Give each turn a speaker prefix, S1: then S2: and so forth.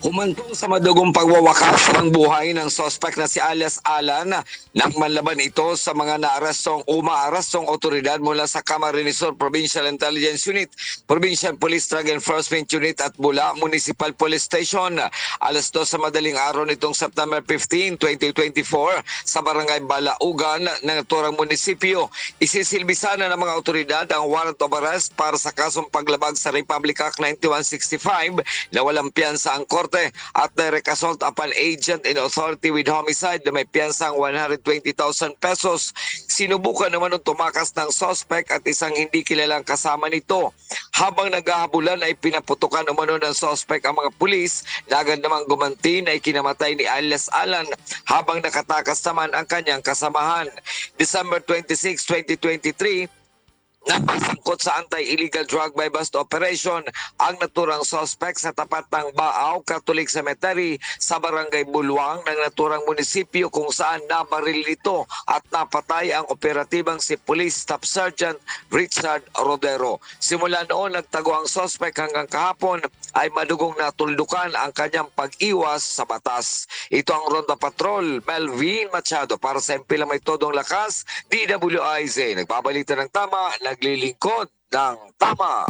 S1: Humantong sa madugong pagwawakas ng buhay ng sospek na si alias Alan nang manlaban ito sa mga naarestong umaarestong otoridad mula sa Camarines Sur Provincial Intelligence Unit, Provincial Police Drug Enforcement Unit at Bula Municipal Police Station. Alas 2 sa madaling araw nitong September 15, 2024 sa Barangay Balaugan ng naturang munisipyo. Isisilbisa na ng mga otoridad ang warrant of arrest para sa kasong paglabag sa Republic Act 9165 na walang piyansa ang korte at direct assault upon agent in authority with homicide na may piyansang 120,000 pesos. Sinubukan naman ng tumakas ng suspect at isang hindi kilalang kasama nito. Habang naghahabulan ay pinaputukan umano ng suspect ang mga pulis na agad namang gumanti na ikinamatay ni alias Alan habang nakatakas naman ang kanyang kasamahan. December 26, 2023, Napasangkot sa anti-illegal drug by bust operation ang naturang suspect sa tapat ng Baaw Catholic Cemetery sa barangay Bulwang ng naturang munisipyo kung saan nabaril ito at napatay ang operatibang si Police Staff Sergeant Richard Rodero. Simula noon nagtago ang suspect hanggang kahapon ay madugong natuldukan ang kanyang pag-iwas sa batas. Ito ang Ronda Patrol, Melvin Machado para sa MP May Todong Lakas, DWIZ. Nagbabalita ng tama, naglilingkod ng tama.